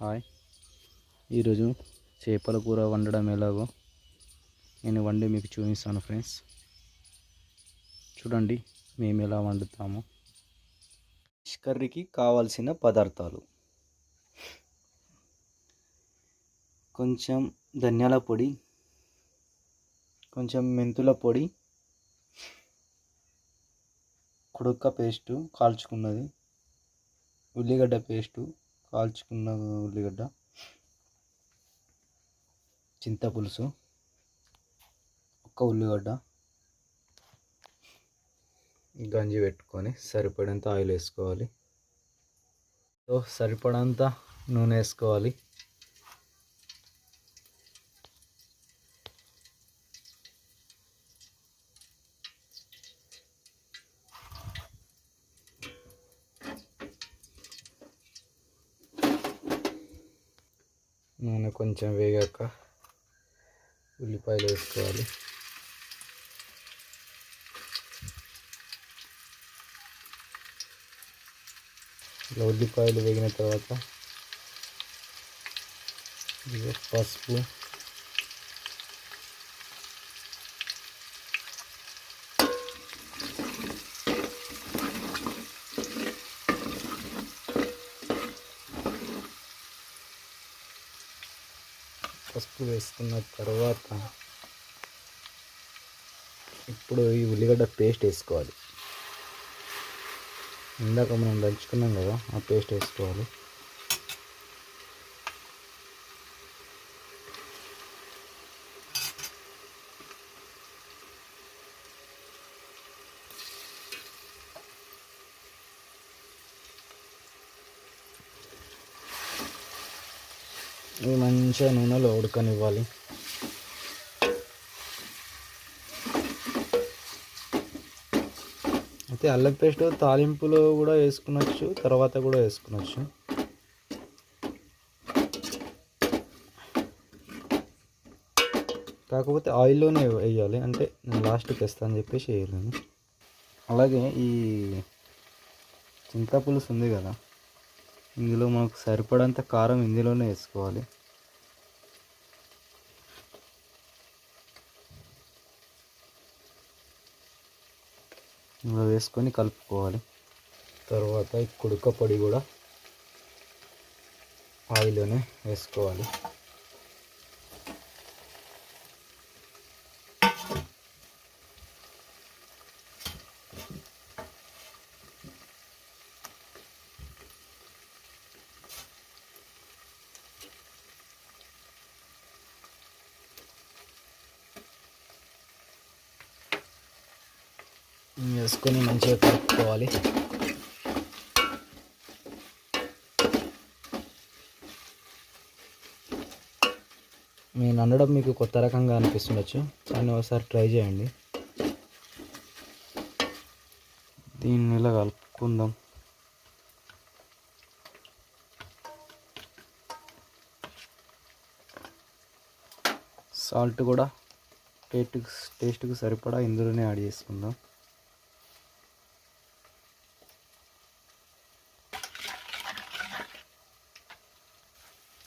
Hi. ఈరోజు చేపల కూర వండడం ఎలాగో నేను వండి మీకు చూపిస్తాను ఫ్రెండ్స్. చూడండి మేము ఎలా వండుతాము. ఫిష్ కర్రీకి కావాల్సిన పదార్థాలు. కొంచెం ధనియాల పొడి కొంచెం మెంతుల పొడి కుడుక్క పేస్టు కాల్చుకున్నది ఉల్లిగడ్డ పేస్టు కాల్చుకున్న ఉల్లిగడ్డ చింతపులుసు ఒక్క ఉల్లిగడ్డ గంజి పెట్టుకొని సరిపడేంత ఆయిల్ వేసుకోవాలి. సో సరిపడంత నూనె వేసుకోవాలి. నూనె కొంచెం వేగాక ఉల్లిపాయలు వేసుకోవాలి. ఇలా ఉల్లిపాయలు వేగిన తర్వాత పసుపు పసుపు వేసుకున్న తర్వాత ఇప్పుడు ఈ ఉల్లిగడ్డ పేస్ట్ వేసుకోవాలి. ఇందాక మనం దంచుకున్నాం కదా ఆ పేస్ట్ వేసుకోవాలి. ఇవి మంచిగా నూనెలో ఉడకనివ్వాలి. అయితే అల్లం పేస్ట్ తాలింపులో కూడా వేసుకునొచ్చు తర్వాత కూడా వేసుకునొచ్చు. కాకపోతే ఆయిల్లోనే వేయాలి అంటే నేను లాస్ట్కి వేస్తాను అని చెప్పేసి వేయలేను అలాగే ఈ చింతపులుసు ఉంది కదా ఇందులో మనకు సరిపడంత కారం ఇందులోనే వేసుకోవాలి. ఇందులో వేసుకొని కలుపుకోవాలి. తర్వాత ఈ కుడుక పొడి కూడా ఆయిల్లోనే వేసుకోవాలి. వేసుకొని మంచిగా కలుపుకోవాలి. నేను అనడం మీకు కొత్త రకంగా అనిపిస్తుండొచ్చు. కానీ ఒకసారి ట్రై చేయండి. దీన్ని ఇలా కలుపుకుందాం. సాల్ట్ కూడా టేస్ట్ టేస్ట్కి సరిపడా ఇందులోనే యాడ్ చేసుకుందాం.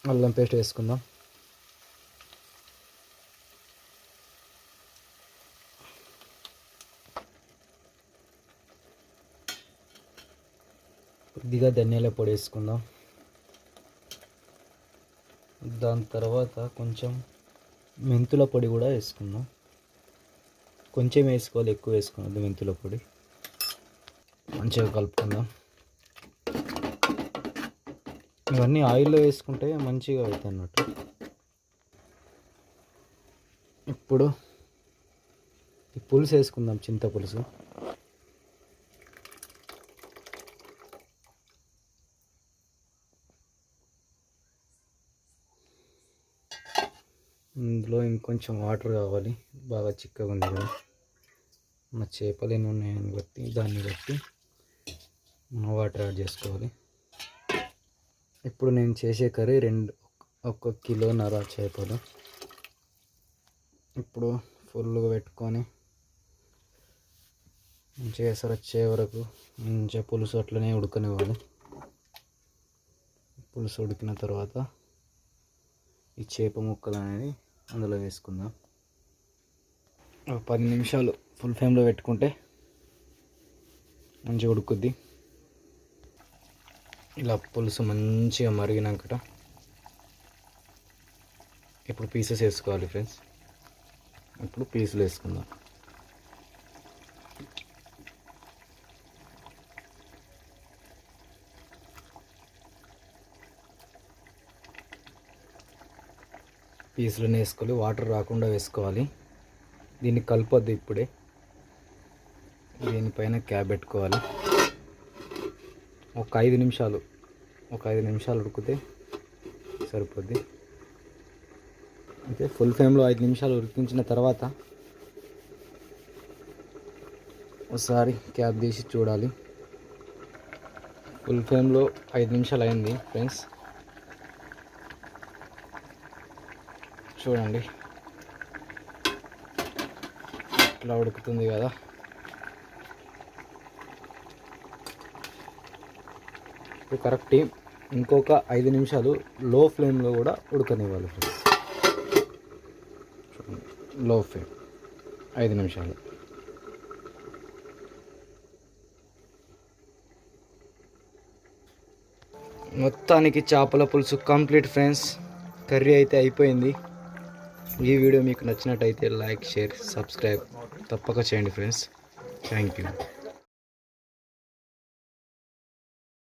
అల్లం పేస్ట్ వేసుకుందాం. కొద్దిగా ధనియాల పొడి వేసుకుందాం. దాని తర్వాత కొంచెం మెంతుల పొడి కూడా వేసుకుందాం. కొంచెం వేసుకోవాలి ఎక్కువ వేసుకున్నది మెంతుల పొడి. మంచిగా కలుపుకుందాం. ఇవన్నీ ఆయిల్లో వేసుకుంటే మంచిగా అవుతాయి అన్నట్టు. ఇప్పుడు ఈ పులుసు వేసుకుందాం చింత పులుసు. ఇందులో ఇంకొంచెం వాటర్ కావాలి బాగా చిక్కగా ఉంది కదా. మన చేపలు ఎన్ని ఉన్నాయని బట్టి దాన్ని బట్టి మనం వాటర్ యాడ్ చేసుకోవాలి. ఇప్పుడు నేను చేసే కర్రీ రెండు ఒక కిలోన్నర చేపలు. ఇప్పుడు ఫుల్గా పెట్టుకొని మంచిగా ఎసరు వచ్చే వరకు మంచిగా పులుసు అట్లనే ఉడకనివ్వాలి. పులుసు ఉడికిన తర్వాత ఈ చేప ముక్కలు అనేది అందులో వేసుకుందాం. పది నిమిషాలు ఫుల్ ఫ్లేమ్లో పెట్టుకుంటే మంచిగా ఉడుకుద్ది. ఇలా పులుసు మంచిగా మరిగినాకట ఇప్పుడు పీసెస్ వేసుకోవాలి ఫ్రెండ్స్. ఇప్పుడు పీసులు వేసుకుందాం. పీసులను వేసుకోవాలి వాటర్ రాకుండా వేసుకోవాలి. దీన్ని కలపద్దు ఇప్పుడే. దీనిపైన క్యాబ్ పెట్టుకోవాలి. ఒక ఐదు నిమిషాలు. ఒక ఐదు నిమిషాలు ఉడికితే సరిపోద్ది. అయితే ఫుల్ ఫ్లేమ్లో ఐదు నిమిషాలు ఉడికించిన తర్వాత ఒకసారి క్యాప్ తీసి చూడాలి. ఫుల్ ఫ్లేమ్లో ఐదు నిమిషాలు అయింది ఫ్రెండ్స్ చూడండి. ఇట్లా ఉడుకుతుంది కదా. ఇప్పుడు కరెక్ట్ ఇంకొక ఐదు నిమిషాలు లో ఫ్లేమ్లో కూడా ఉడకనివ్వాలి ఫ్రెండ్స్లో ఫ్లేమ్ ఐదు నిమిషాలు. మొత్తానికి చేపల పులుసు కంప్లీట్ ఫ్రెండ్స్ కర్రీ అయితే అయిపోయింది. ఈ వీడియో మీకు నచ్చినట్టయితే లైక్ షేర్ సబ్స్క్రైబ్ తప్పక చేయండి ఫ్రెండ్స్ థ్యాంక్ యూ